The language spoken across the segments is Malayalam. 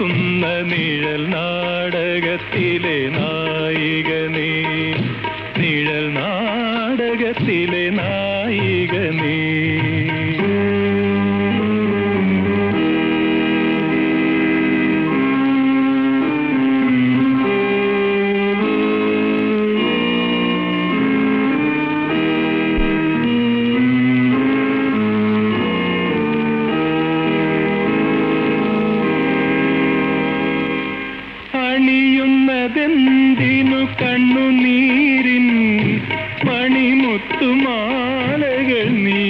നടക്കുന്ന നിഴൽ നാടകത്തിലെ നായിക നീ നിഴൽ നാടകത്തിലെ നാ അലിയുന്നതെന്തിനു കണ്ണുനീരിൻ പണിമുത്തുമാലകൾ നീ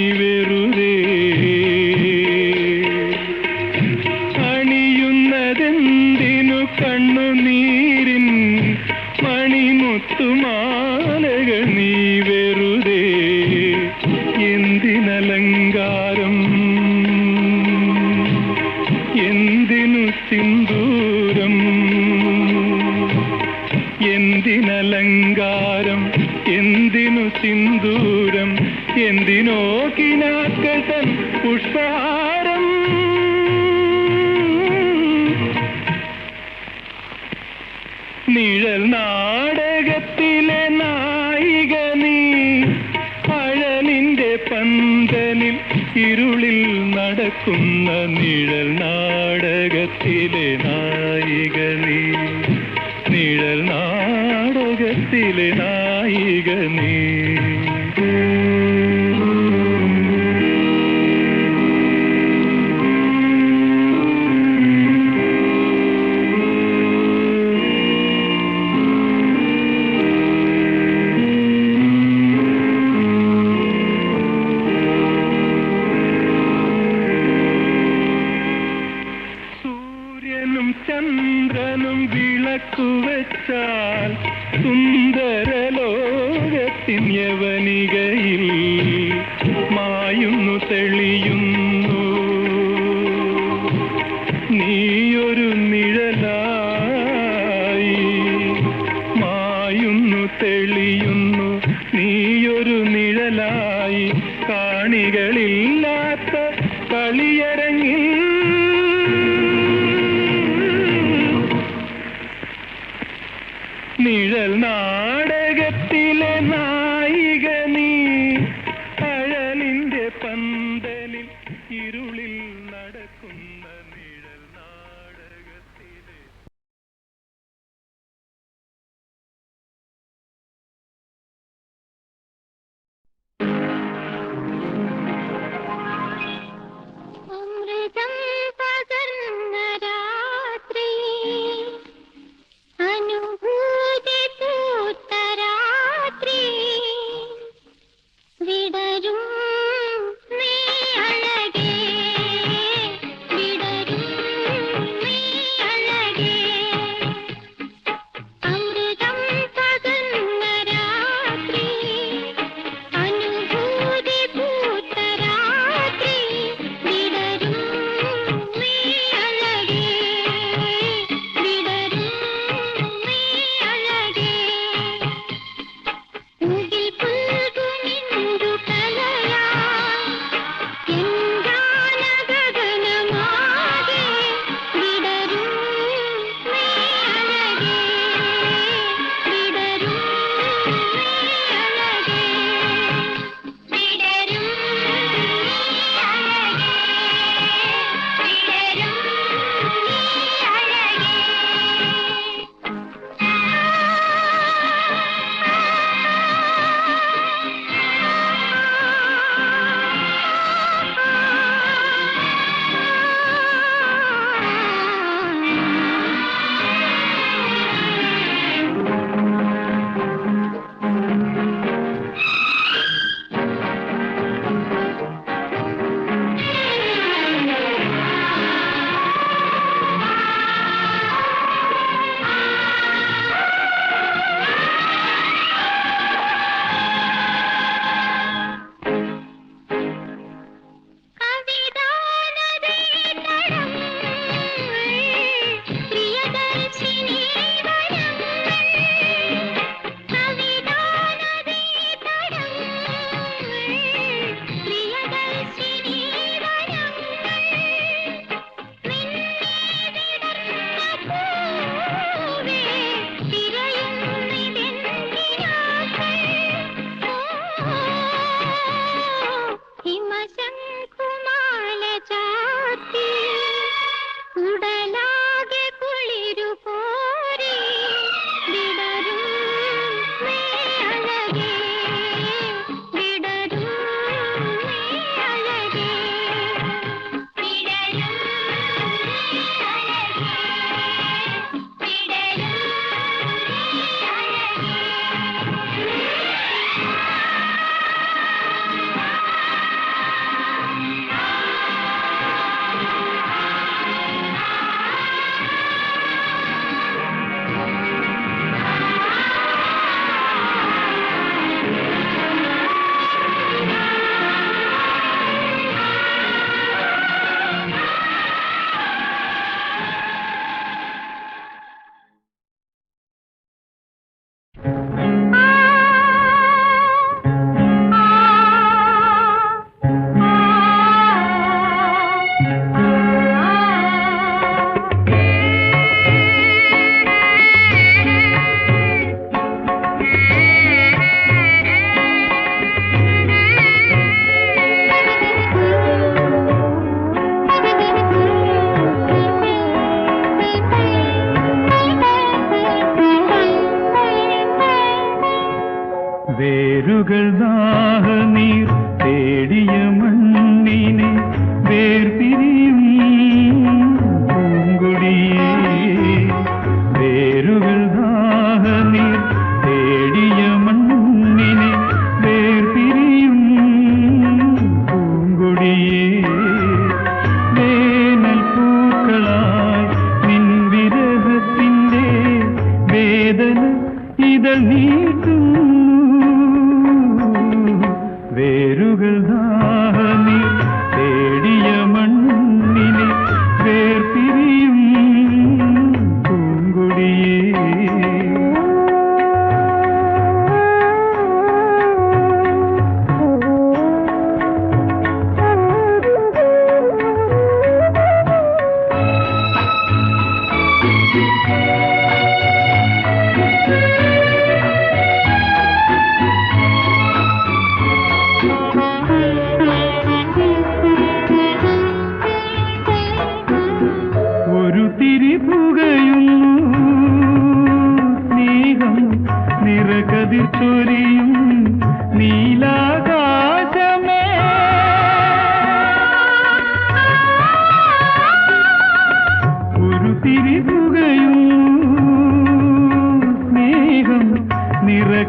നിഴൽ നാടകത്തിലെ നായിക നീ അഴലിന്റെ പന്തലിൽ ഇരുളിൽ നടക്കുന്ന നിഴൽ നാടകത്തിൽ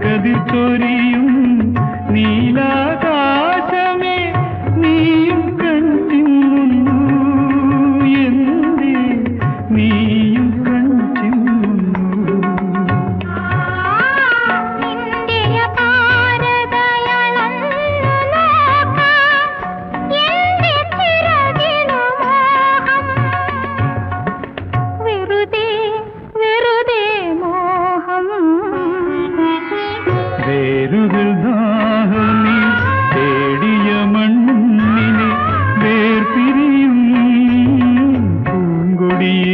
कदी चोरी நம்பியே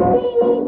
Baby.